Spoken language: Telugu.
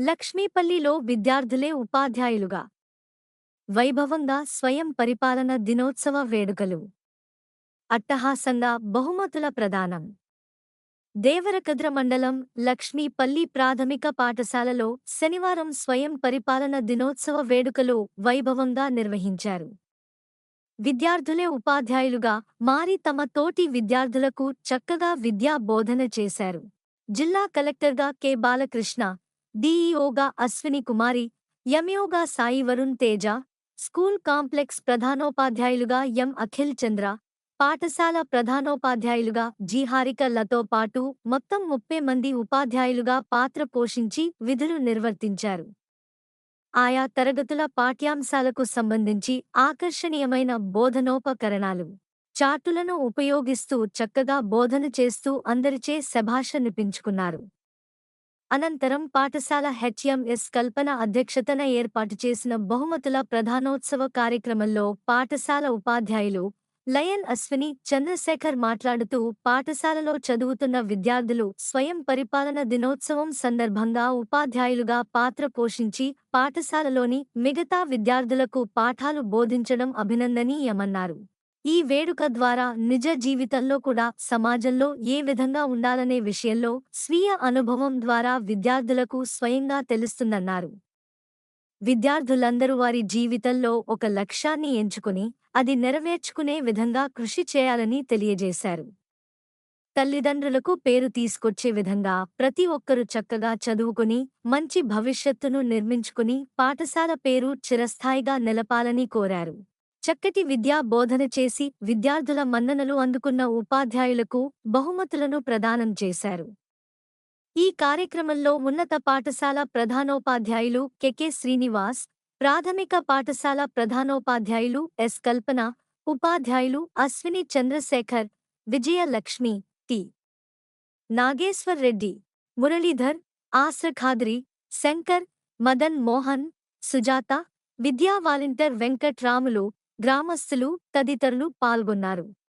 లక్ష్మీపల్లిలో విద్యార్థులే ఉపాధ్యాయులుగా. వైభవంగా స్వయం పరిపాలన దినోత్సవ వేడుకలు. అట్టహాసంగా బహుమతుల ప్రదానం. దేవరకద్ర మండలం లక్ష్మీపల్లి ప్రాథమిక పాఠశాలలో శనివారం స్వయం పరిపాలన దినోత్సవ వేడుకలు వైభవంగా నిర్వహించారు. విద్యార్థులే ఉపాధ్యాయులుగా మారి తమ తోటి విద్యార్థులకు చక్కగా విద్యా బోధన చేశారు. జిల్లా కలెక్టర్గా కె బాలకృష్ణ డిఈఓగా అశ్విని కుమారి ఎంఈఓగా సాయి వరుణ్ తేజ స్కూల్ కాంప్లెక్స్ ప్రధానోపాధ్యాయులుగా ఎం అఖిల్ చంద్ర పాఠశాల ప్రధానోపాధ్యాయులుగా జి హారికలతో పాటు మొత్తం ముప్పై మంది ఉపాధ్యాయులుగా పాత్ర పోషించి విధులు నిర్వర్తించారు. ఆయా తరగతుల పాఠ్యాంశాలకు సంబంధించి ఆకర్షణీయమైన బోధనోపకరణాలు చార్టులను ఉపయోగిస్తూ చక్కగా బోధన చేస్తూ అందరిచే శభాషనిపించుకున్నారు అనంతరం పాఠశాల హెచ్ఎంఎస్ కల్పన అధ్యక్షతన ఏర్పాటు చేసిన బహుమతుల ప్రధానోత్సవ కార్యక్రమంలో పాఠశాల ఉపాధ్యాయులు లయన్ అశ్విని చంద్రశేఖర్ మాట్లాడుతూ పాఠశాలలో చదువుతున్న విద్యార్థులు స్వయం పరిపాలన దినోత్సవం సందర్భంగా ఉపాధ్యాయులుగా పాత్ర పోషించి పాఠశాలలోని మిగతా విద్యార్థులకు పాఠాలు బోధించడం అభినందనీయమన్నారు. ఈ వేడుక ద్వారా నిజ జీవితంలో కూడా సమాజంలో ఏ విధంగా ఉండాలనే విషయంలో స్వీయ అనుభవం ద్వారా విద్యార్థులకు స్వయంగా తెలుస్తుందన్నారు. విద్యార్థులందరూ వారి జీవితంలో ఒక లక్ష్యాన్ని ఎంచుకుని అది నెరవేర్చుకునే విధంగా కృషి చేయాలని తెలియజేశారు. తల్లిదండ్రులకు పేరు తీసుకొచ్చే విధంగా ప్రతి ఒక్కరూ చక్కగా చదువుకుని మంచి భవిష్యత్తును నిర్మించుకుని పాఠశాల పేరు చిరస్థాయిగా నిలపాలని కోరారు. చక్కటి విద్యా బోధన చేసి విద్యార్థుల మన్ననలు అందుకున్న ఉపాధ్యాయులకు బహుమతులను ప్రదానం చేశారు. ఈ కార్యక్రమంలో ఉన్నత పాఠశాల ప్రధానోపాధ్యాయులు కెకె శ్రీనివాస్ ప్రాథమిక పాఠశాల ప్రధానోపాధ్యాయులు ఎస్. కల్పన ఉపాధ్యాయులు అశ్విని చంద్రశేఖర్ విజయలక్ష్మి టి. నాగేశ్వర్ రెడ్డి మురళీధర్ ఆశ్రఖాద్రి శంకర్ మదన్ మోహన్ సుజాత విద్యా వాలంటీర్ వెంకట్రాములు గ్రామస్తులు తదితరులు పాల్గొన్నారు.